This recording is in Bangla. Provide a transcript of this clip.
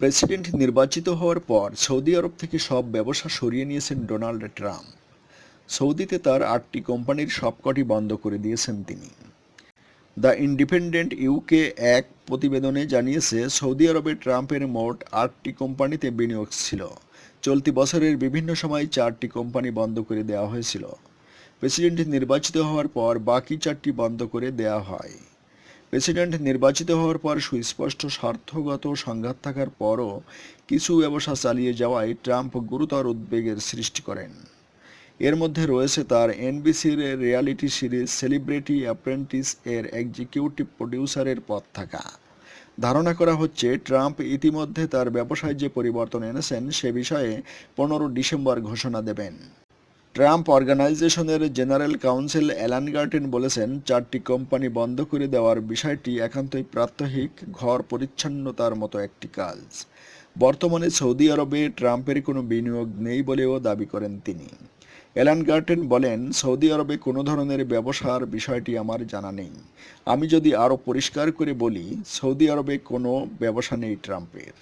প্রেসিডেন্ট নির্বাচিত হওয়ার পর সৌদি আরব থেকে সব ব্যবসা সরিয়ে নিয়েছেন ডোনাল্ড ট্রাম্প। সৌদিতে তার আটটি কোম্পানির সবকটি বন্ধ করে দিয়েছেন তিনি। দ্য ইন্ডিপেন্ডেন্ট ইউকে এক প্রতিবেদনে জানিয়েছে, সৌদি আরবে ট্রাম্পের মোট আটটি কোম্পানিতে বিনিয়োগ ছিল। চলতি বছরের বিভিন্ন সময় চারটি কোম্পানি বন্ধ করে দেওয়া হয়েছিল। প্রেসিডেন্ট নির্বাচিত হওয়ার পর বাকি চারটি বন্ধ করে দেওয়া হয়। প্রেসিডেন্ট নির্বাচিত হওয়ার পর সুস্পষ্ট স্বার্থগত সংঘাত থাকার পরও কিছু ব্যবসা চালিয়ে যাওয়ায় ট্রাম্প গুরুতর উদ্বেগের সৃষ্টি করেন। এর মধ্যে রয়েছে তার এনবিসির রিয়ালিটি সিরিজ সেলিব্রিটি অ্যাপ্রেন্টিস এর এক্সিকিউটিভ প্রডিউসারের পদ থাকা। ধারণা করা হচ্ছে, ট্রাম্প ইতিমধ্যে তার ব্যবসায় যে পরিবর্তন এনেছেন সে বিষয়ে পনেরো ডিসেম্বর ঘোষণা দেবেন। ট্রাম্প অর্গানাইজেশনের জেনারেল কাউন্সিল অ্যালান গার্টেন বলেছেন, চারটি কোম্পানি বন্ধ করে দেওয়ার বিষয়টি একান্তই প্রাত্যহিক, ঘর পরিচ্ছন্নতার মতো একটি কাজ। বর্তমানে সৌদি আরবে ট্রাম্পের কোনো বিনিয়োগ নেই বলেও দাবি করেন তিনি। অ্যালান গার্টেন বলেন, সৌদি আরবে কোনো ধরনের ব্যবসার বিষয়টি আমার জানা নেই। আমি যদি আরও পরিষ্কার করে বলি, সৌদি আরবে কোনো ব্যবসা নেই ট্রাম্পের।